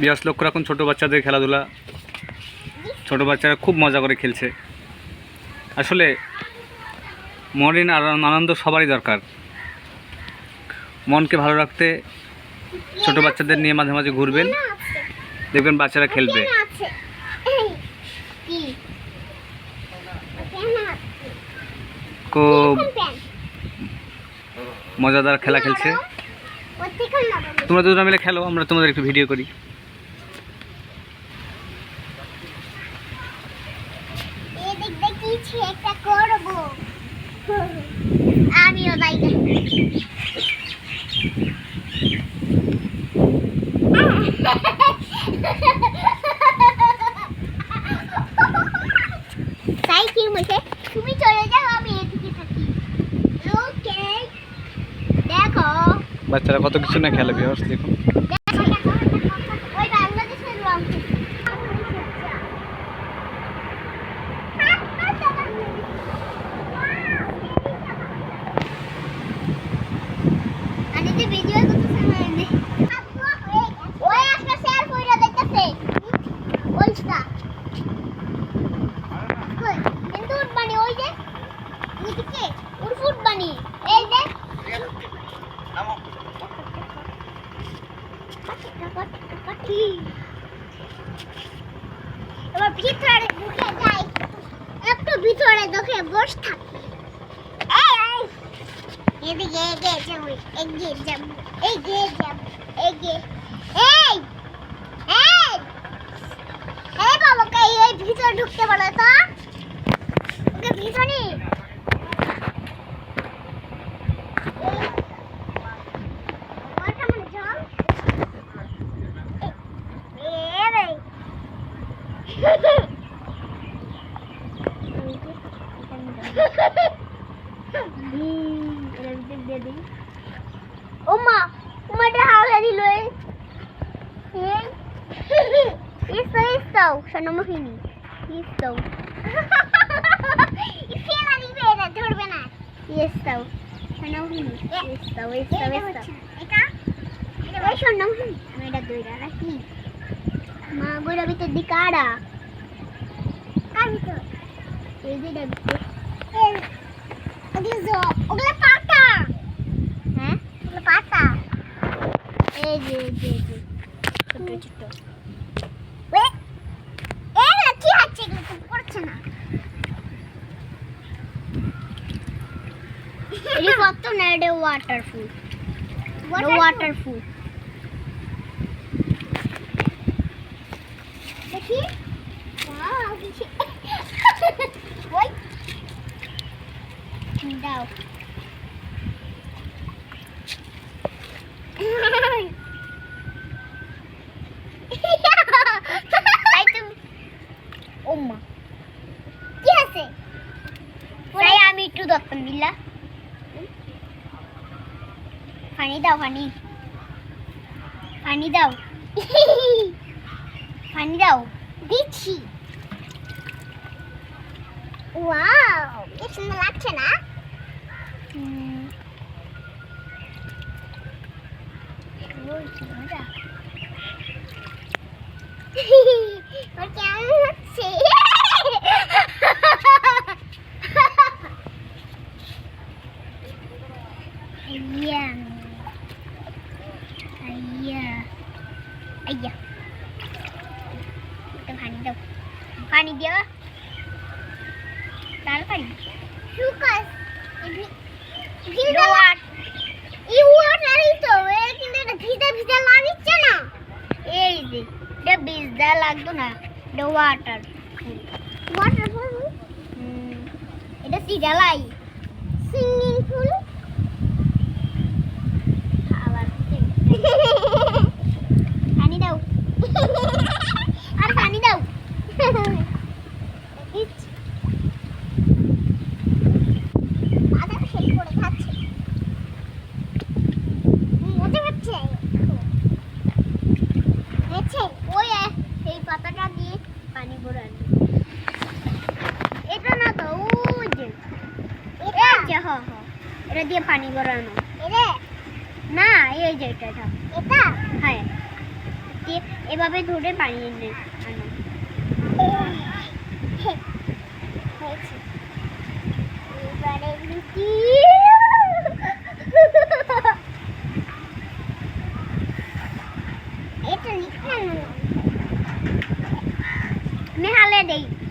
বিয়াস লক্ষ্য রাখুন, ছোটো বাচ্চাদের খেলাধুলা। ছোট বাচ্চারা খুব মজা করে খেলছে। আসলে মনের আনন্দ সবারই দরকার। মনকে ভালো রাখতে ছোট বাচ্চাদের নিয়ে মাঝে মাঝে ঘুরবেন। দেখবেন বাচ্চারা খেলবে। খুব মজাদার খেলা খেলছে। তোমরা দুজন মিলে খেলো আমরা তোমাদের একটু ভিডিও করি। তাই কি বলছে তুমি চলে যাও আমি এদিকে থাকি ওকে দেখো বাচ্চারা কত কিছু না খেলে বিয়াস দেখুন ওই বাংলাদেশের রং আমি যে ভিডিও করতেছি মানে ওই একটা শেয়ার কইরা দেখতেছে ওইটা কই কিন্তু উঠবানি ওই যে ওইদিকে উড় ফুটবানি এই যে এবার ভিতরে ঢুকে যাই একটু ভিতরে দেখে বস থাকি। এদিকে এগিয়ে এই এই এই বাবাকে এই ভিতরে ঢুকতে বলে তো ওকে ভিতরে ওটা মানে জল এ রে ওমা ওমা এটা দিল ফেলা দিবে ধরবে না এটা এটা আমি এটা দইরা রাখি মা গোড়া ভিতর দিকে কার ভিতর এই যে ভিতর ওগুলো পাতা। হ্যাঁ? ওগুলো পাতা। এই যে এই যে ছোট ছোট এগুলো কি আছে এগুলো? তো পড়ছে না। এটা কত না এটা ওয়াটারফুল ওয়াটারফুল দেখি ওয়াও দেখি ওই দাও। ওম্মা কি আছে? তাই আমি একটু দত্তম দিলা। পানি দাও পানি। পানি দাও। পানি দাও। দিচ্ছি। ওয়াও কি সুন্দর লাগছে না? হুম। ওই কি মজা। ওর কেমন হচ্ছে আইয়া আইয়া আইয়া একটু পানি দাও পানি দিও তাড়াতাড়ি সুকাস ভিজা এই ওয়াটারই তো এর কিন্তু এটা ভিজা ভিজা লাগিচ্ছে না এই যে এটা ভিজা লাগতো না এটা ওয়াটার ওয়াটার এটা সিডালাই সুইমিং পুল আবার পানি দাও আর পানি দাও দিচ্ছি আদা শেক করে খাচ্ছে মজা হচ্ছে হয়েছে ওই এই পাতাটা দিয়ে পানি ভরানো। এটা না তো ওই যে এটা? যে হ হ। এটা দিয়ে পানি ভরানো। এটা? না এই যে এটা এটা। এটা? হ্যাঁ। দিয়ে এভাবে ধরে বানিয়ে নে আনো। এবারে লুচি day.